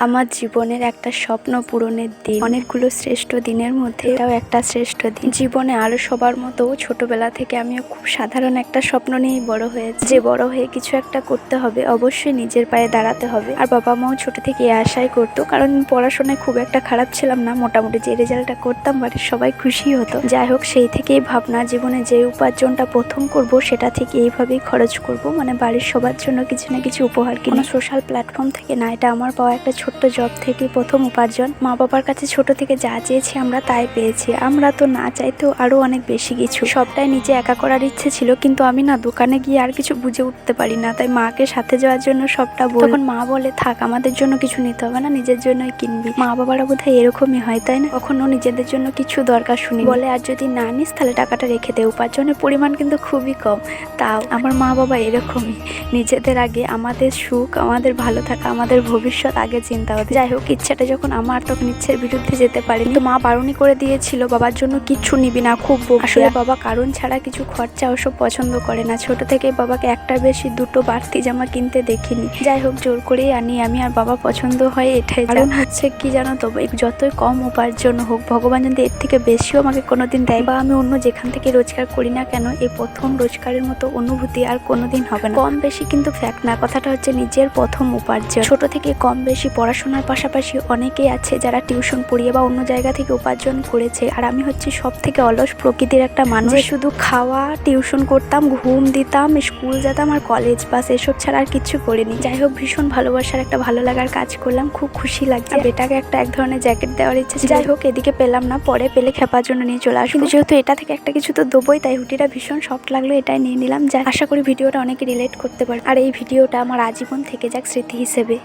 আমার জীবনের একটা স্বপ্ন পূরণের দিন। অনেকগুলো শ্রেষ্ঠ দিনের মধ্যে এটাও একটা শ্রেষ্ঠ দিন। জীবনে আরও সবার মতো ছোটবেলা থেকে আমিও খুব সাধারণ একটা স্বপ্ন নিয়েই বড় হয়েছি। যে বড় হয়ে কিছু একটা করতে হবে, অবশ্যই নিজের পায়ে দাঁড়াতে হবে। আর বাবা মাও ছোট থেকে এই আশাই করতো, কারণ পড়াশোনায় খুব একটা খারাপ ছিলাম না। মোটামুটি যে রেজাল্টটা করতাম, বাড়ির সবাই খুশি হতো। যাই হোক, সেই থেকেই ভাবনা জীবনে যে উপার্জনটা প্রথম করব, সেটা থেকে এইভাবেই খরচ করব। মানে বাড়ির সবার জন্য কিছু না কিছু উপহার কিনে। সোশ্যাল প্ল্যাটফর্ম থেকে না, এটা আমার পাওয়া একটা ছোট্ট জব থেকে প্রথম উপার্জন। মা বাবার কাছে ছোট থেকে যা চেয়েছি আমরা তাই পেয়েছি। আমরা তো না চাইতেও আরও অনেক বেশি কিছু। সবটাই নিজে একা করার ইচ্ছে ছিল, কিন্তু আমি না দোকানে গিয়ে আর কিছু বুঝে উঠতে পারি না। তাই মাকে সাথে যাওয়ার জন্য সবটা বল তখন মা বলে, থাক, আমাদের জন্য কিছু নিতে হবে না, নিজের জন্যই কিনবি। মা বাবারা বোধহয় এরকমই হয়, তাই না? কখনো নিজেদের জন্য কিছু দরকার শুনি। বলে, আর যদি না নিস, তাহলে টাকাটা রেখে দে। উপার্জনের পরিমাণ কিন্তু খুবই কম। তাও আমার মা বাবা এরকমই। নিজেদের আগে আমাদের সুখ, আমাদের ভালো থাকা, আমাদের ভবিষ্যৎ আগে চিন্তা হতো যাই হোক, ইচ্ছাটা যখন আমার, তখন ইচ্ছের বিরুদ্ধে যেতে পারি তো মা বারণই করে দিয়েছিল, বাবার জন্য কিচ্ছু নিবি না, খুব। আসলে বাবা কারণ ছাড়া কিছু খরচা ওসব পছন্দ করে না। ছোট থেকে বাবাকে একটা বেশি দুটো বাড়তি জামা কিনতে দেখিনি। যাই হোক, জোর করেই আনি আমি, আর বাবা পছন্দ হয় এটাই। কারণ হচ্ছে কি জানো তো যতই কম উপার্জন হোক, ভগবান যদি এর থেকে বেশিও আমাকে কোনোদিন দেয় বা আমি অন্য যেখান থেকে রোজগার করি না কেন, এই প্রথম রোজগারের মতো অনুভূতি আর কোনোদিন হবে না। কম বেশি কিন্তু ফ্যাক্ট না, কথাটা হচ্ছে নিজের প্রথম উপার্জন। ছোট থেকে কম বেশি পড়াশোনার পাশাপাশি অনেকেই আছে যারা টিউশন পড়িয়ে বা অন্য জায়গা থেকে উপার্জন করেছে। আর আমি হচ্ছে সব থেকে অলস প্রকৃতির একটা মানুষ। শুধু খাওয়া টিউশন করতাম ঘুম দিতাম স্কুল যেতাম আর কলেজ বাস এসব ছাড়া আর কিছু করিনি। যাই হোক ভীষণ ভালোবাসার একটা ভালো লাগার কাজ করলাম খুব খুশি লাগছে। বেটাকে একটা এক ধরনের জ্যাকেট দেওয়ার ইচ্ছে যাই হোক এদিকে পেলাম না পরে পেলে খেপার জন্য নিয়ে চলে আসব। কিন্তু যেহেতু এটা থেকে একটা কিছু তো দেবোই তাই হুটিটা ভীষণ সফট লাগল এটাই নিয়ে নিলাম। যা আশা করি ভিডিওটা অনেকে রিলেট করতে পারে আর এই ভিডিওটা আমার আজীবন থেকে যাক স্মৃতি হিসেবে।